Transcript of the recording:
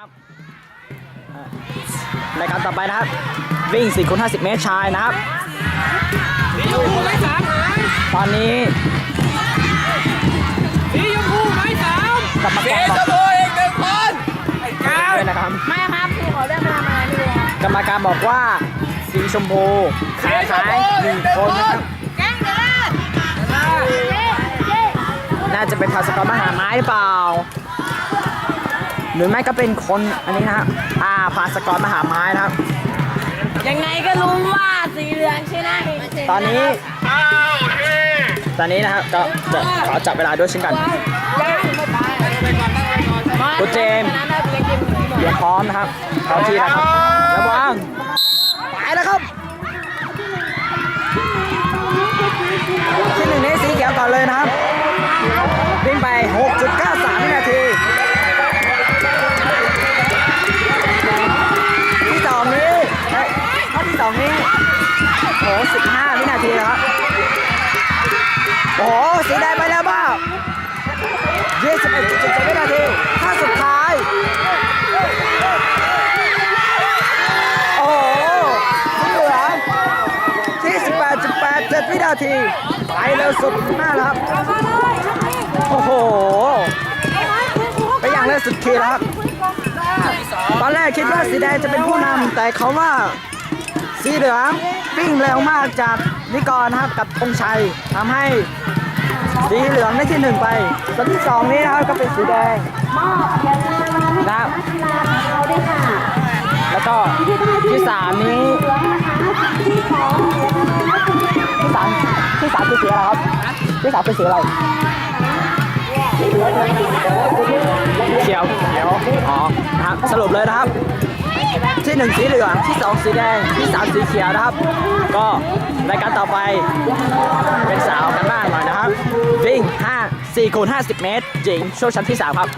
นะครับเอ่อรายการต่อไปนะครับ วิ่ง4คูณ50 เมตรชายนะครับ สีชมพูไม้สามหายตอนนี้สีชมพูไม้สามกรรมสีการชบอกมพูอีกหนึ่งคนไอ้ก้าวด้วยนะครับไม่ครับครูขอเรื่องไปทำอะไรไม่รู้ครับกรรมการบอกว่าสีชมพูขาขายหนึ่งคนนะครับแกงเดือดเย้เย้น่าจะเป็นทาสกรมหาไม้หรือเปล่า หรือไม่ก็เป็นคนอันนี้นะครับอ่าพาสกรมหาไม้นะครับ ยังไงก็รู้ว่าสีเหลืองชนะตอนนี้ตอนนี้นะครับก็จะขอจับเวลาด้วยเช่นกันคุณเจมส์เตรียมพร้อมนะครับเข้าที่นะครับระวังไปแล้วครับที่หนึ่งนี้สีเขียวก่อนเลยนะครับวิ่งไป 6.93วินาทีที่ อที่สองนี้โอ้โห15วินาทีแล้วครับโอ้โหสีแดงไปแล้วบ้า21.7วินาทีถ้าสุดท้าย โอ้โหสีเหลืองที่18.87วินาที ไปเร็วสุดมากแล้วครับ โอ้โห ไปอย่างเร็วสุดขีแล้วครับ ตอนแรกคิดว่าสีแดงจะเป็นผู้นำแต่เขาว่า สีเหลืองวิ่งเร็วมากจากนิกรนะครับกับธงชัยทำให้สีเหลืองได้ที่หนึ่งไปส่วนที่สองนี้นะครับก็เป็นสีแดงนะครับแล้วก็ที่สามนี้ที่สามที่สามคือสีอะไรครับที่สามเป็นสีอะไรเขียวเขียวอ๋อครับสรุปเลยนะครับ ที่หนึ่งสีเหลืองที่สองสีแดงที่สามสีเขียวนะครับ ก็รายการต่อไปเป็นสาวกันบ้างหน่อยนะครับวิ่ง5 4คูณ50 เมตรหญิงช่วงชั้นที่ 3 ครับ